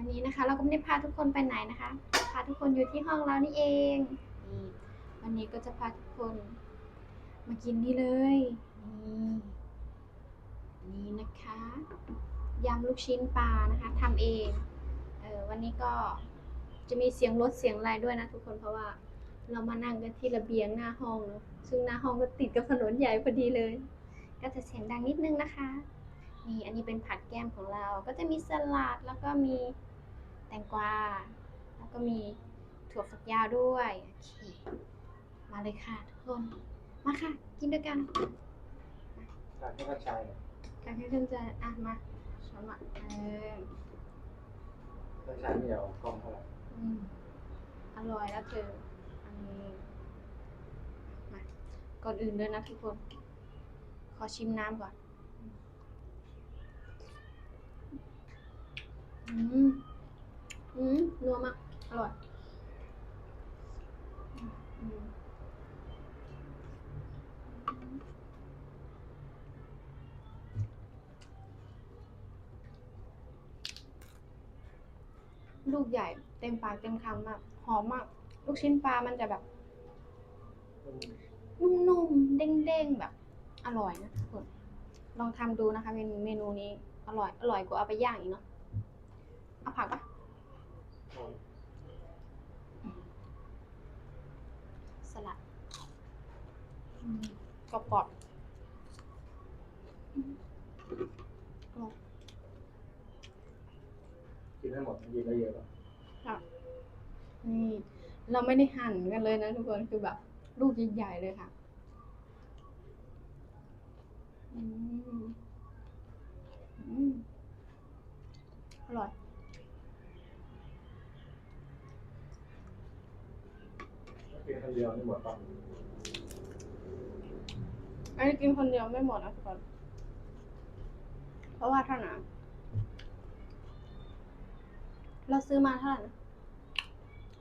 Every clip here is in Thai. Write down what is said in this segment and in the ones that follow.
ันนี้นะคะ เราก็ได้พาทุกคนไปไหนนะคะ พาทุกคนอยู่ที่ห้องเรานี่เองนี่วันนี้ก็จะพาทุกคน มากินนี่เลยนี่นี่นะคะยำลูกชิ้นปลานะคะทำเองเออวันนี้ก็จะมีเสียงรถเสียงอะไรด้วยนะทุกคนเพราะว่าเรามานั่งกันที่ระเบียงหน้าห้องเนอะซึ่งหน้าห้องก็ติดกับถนนใหญ่พอดีเลย ก็จะเสียงดังนิดนึงนะคะ นี่อันนี้เป็นผัดแก้มของเรา ก็จะมีสลัดแล้วก็มี แตงกวา แล้วก็มีถั่วฝักยาวด้วยโอเคมาเลยค่ะทุกคน มาค่ะ กินด้วยกันการให้กระชายเนี่ยการให้เริ่มจะอะมาช้อนมาเออกระชายไม่เอากล้องเท่าไหร่อืมอร่อยแล้วเธออันนี้มาก่อนอื่นเลยนะทุกคน ขอชิมน้ำก่อน อืมอืม นัวมาก อร่อยลูกใหญ่เต็มปากเต็มคำมาก หอมมาก ลูกชิ้นปลามันจะแบบ นุ่มๆ เด้งๆ แบบ อร่อยนะทุกคนลองทำดูนะคะเมนูเมนูนี้อร่อย อร่อยกว่าเอาไปย่างอีกเนาะเอาผักปะ สลัดอืมกรอบๆอืมอร่อยกินได้หมดกินได้เยอะหรอค่ะนี่เราไม่ได้หั่นกันเลยนะทุกคนคือแบบลูกใหญ่ๆเลยค่ะอืมอืมอร่อย กินคนเดียวนี่หมดป่ะอันนี้กินคนเดียวไม่หมดนะทุกคนเพราะว่าเท่านั้นเราซื้อมาเท่าไหร่นะ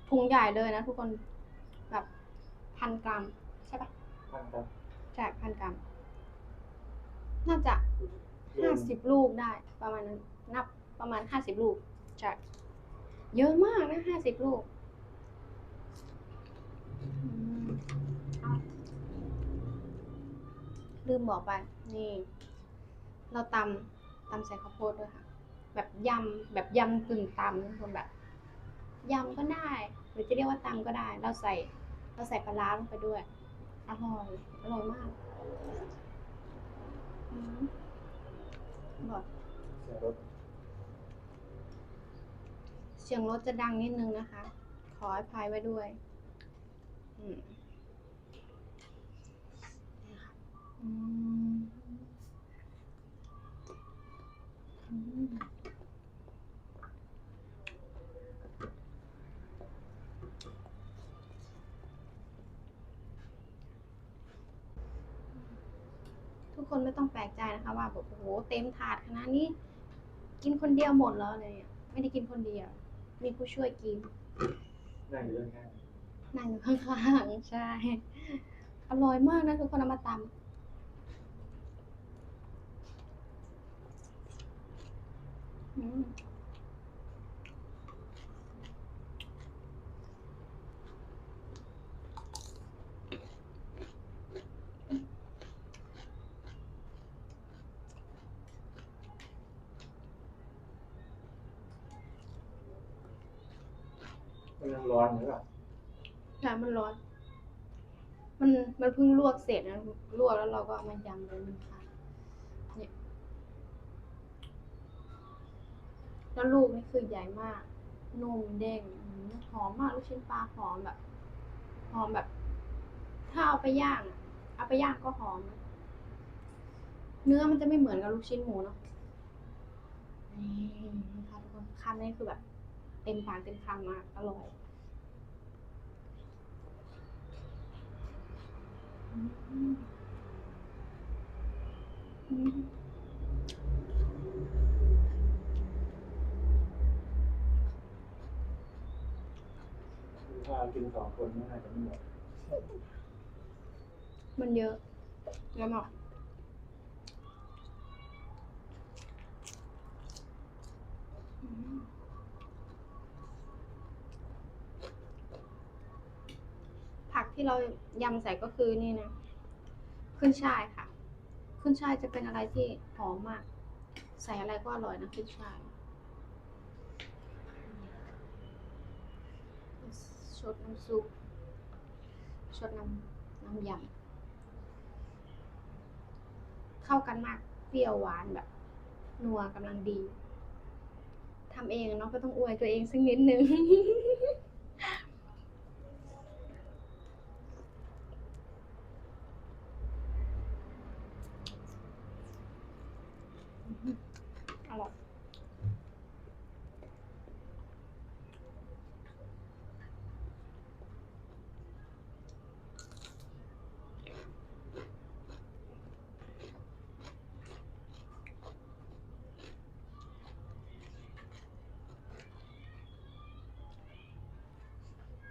ถุงใหญ่เลยนะทุกคนแบบพันกรัมใช่ปะท่านครับใช่พันกรัมน่าจะห้าสิบลูกได้ประมาณนั้น นับประมาณห้าสิบลูกใช่เยอะมากนะห้าสิบลูกอืมเอา ลืมบอกไป นี่ เราตำตำใส่ข้าวโพดด้วยค่ะ แบบยำแบบยำกึ่งตำนะคนแบบยำก็ได้ หรือจะเรียกว่าตำก็ได้ เราใส่ เราใส่ปลาร้าลงไปด้วย อร่อย อร่อยมากอืมอร่อยเสียงรถจะดังนิดนึงนะคะ ขออภัยไว้ด้วย ทุกคนไม่ต้องแปลกใจนะคะว่าแบบโอ้โหเต็มถาดขนาดนี้ กินคนเดียวหมดแล้วเลยอะไม่ได้กินคนเดียว มีผู้ช่วยกินนั่งอยู่ด้วยกั นนั่งอยู่ข้างๆ ใช่ อร่อยมากนะทุกคนเอามาตำอืมมันยังร้อนอยู่อะ ใช่มันร้อน มันมันเพิ่งลวกเสร็จนะลวกแล้วเราก็เอามายำเลยมันค่ะเนี่ยแล้วลูกนี่คือใหญ่มาก นุ่มเด้งหอมมากลูกชิ้นปลาหอมแบบหอมแบบ ถ้าเอาไปย่างเอาไปย่างก็หอม เนื้อมันจะไม่เหมือนกับลูกชิ้นหมูเนาะนี่นะคะทุกคนคำนี้คือแบบ เต็มปากเต็มคำมากอร่อยอืมอืม ถ้ากินสองคนไม่น่าจะไม่หมด มันเยอะเยอะมากอืม ที่เรายำใส่ก็คือนี่นะขึ้นช่ายค่ะ ขึ้นช่ายจะเป็นอะไรที่หอมมาก ใส่อะไรก็อร่อยนะขึ้นช่ายชดน้ำซุปชดน้ำน้ำยำเข้ากันมากเปรี้ยวหวานแบบ นัวกำลังดีทำเองเนาะก็ต้องอวยตัวเองสักนิดนึง อร่อย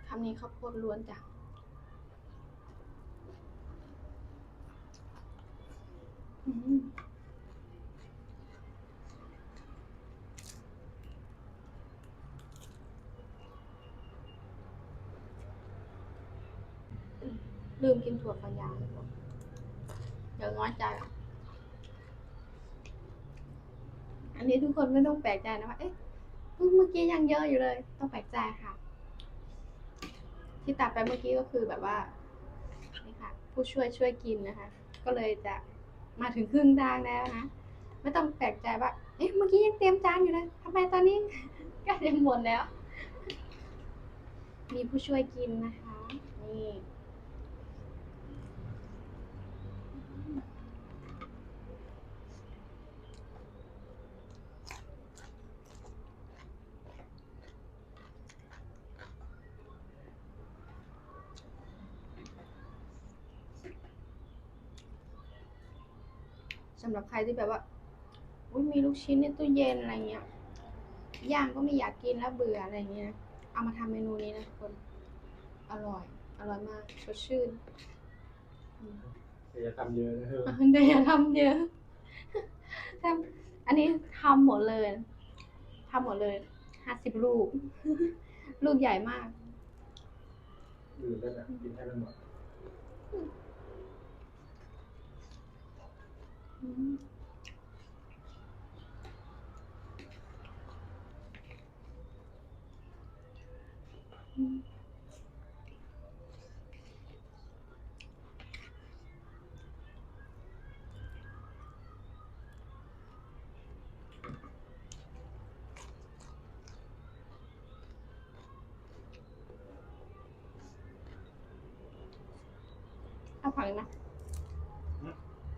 คำนี้ข้าวโพดล้วนจ้ะลืมกินถั่วฝักยาวทุกคนเดี๋ยวน้อยใจ อันนี้ทุกคนไม่ต้องแปลกใจนะว่า เอ๊ะ เมื่อกี้ยังเยอะอยู่เลย ต้องแปลกใจค่ะ ที่ตัดไปเมื่อกี้ก็คือแบบว่านี่ค่ะ ผู้ช่วยช่วยกินนะคะ ก็เลยจะมาถึงครึ่งจานแล้วนะไม่ต้องแปลกใจว่าเอ๊ะเมื่อกี้ยังเตรียมจานอยู่เลยทำไมตอนนี้ใกล้จะหมดแล้ว มีผู้ช่วยกินนะคะ นี่ สำหรับใครที่แบบว่าอุยมีลูกชิ้นในตู้เย็นอะไรเงี้ยย่างก็ไม่อยากกินแล้วเบื่ออะไรเงี้ยเอามาทำเมนูนี้นะทุกคนอร่อย อร่อยมากสดชื่นอืมแต่อย่าทำเยอะนะเธอแต่อย่าทำเยอะทำอันนี้ทำหมดเลยทำหมดเลยห้าสิบลูก ลูกใหญ่มากดื่มแล้วนะกินให้มันหมด อืมอืม เอาผักอีกไหม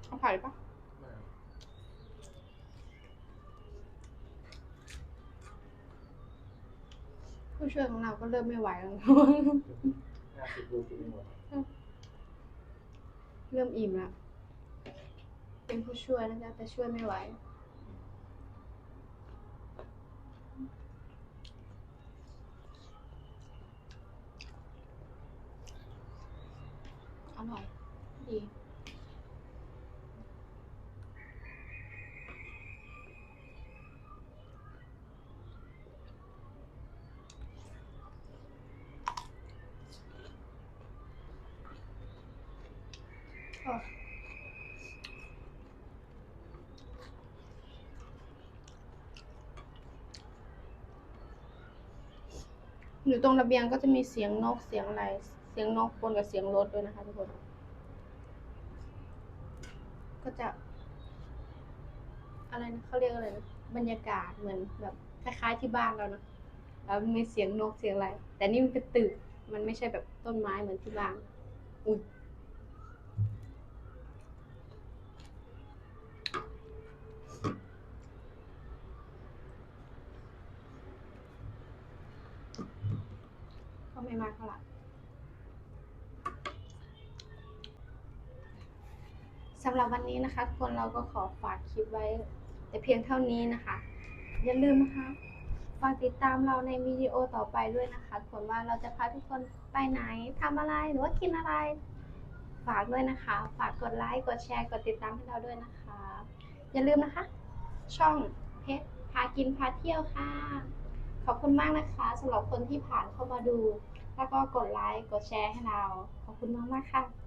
เอาผักอีกปะ ผู้ช่วยของเราก็เริ่มไม่ไหวแล้ว ห้าสิบลูกกินไม่หมดเริ่มอิ่มแล้ว เป็นผู้ช่วยนะจ๊ะแต่ช่วยไม่ไหว อร่อย ดี อ๋ออยู่ตรงระเบียงก็จะมีเสียงนกเสียงอะไร เสียงนกปนกับเสียงรถด้วยนะคะทุกคน ก็จะ อะไรนะเขาเรียกอะไรนะบรรยากาศเหมือนแบบคล้ายๆที่บ้านเรานะแล้วมีเสียงนกเสียงอะไร แต่นี่มันเป็นตึกมันไม่ใช่แบบต้นไม้เหมือนที่บ้านอุ้ย ก็ไม่มากเท่าไหร่สำหรับวันนี้นะคะทุกคนเราก็ขอฝากคลิปไว้ แต่เพียงเท่านี้นะคะ อย่าลืมนะคะฝากติดตามเราในวิดีโอต่อไปด้วยนะคะทุกคนว่าเราจะพาทุกคนไปไหนทำอะไรหรือว่ากินอะไร ฝากด้วยนะคะ ฝากกดไลค์กดแชร์กดติดตามให้เราด้วยนะคะ อย่าลืมนะคะ ช่องเพชรพากินพาเที่ยวค่ะ ขอบคุณมากนะคะสำหรับคนที่ผ่านเข้ามาดู แล้วก็กดไลค์ กดแชร์ให้เรา ขอบคุณมากๆค่ะ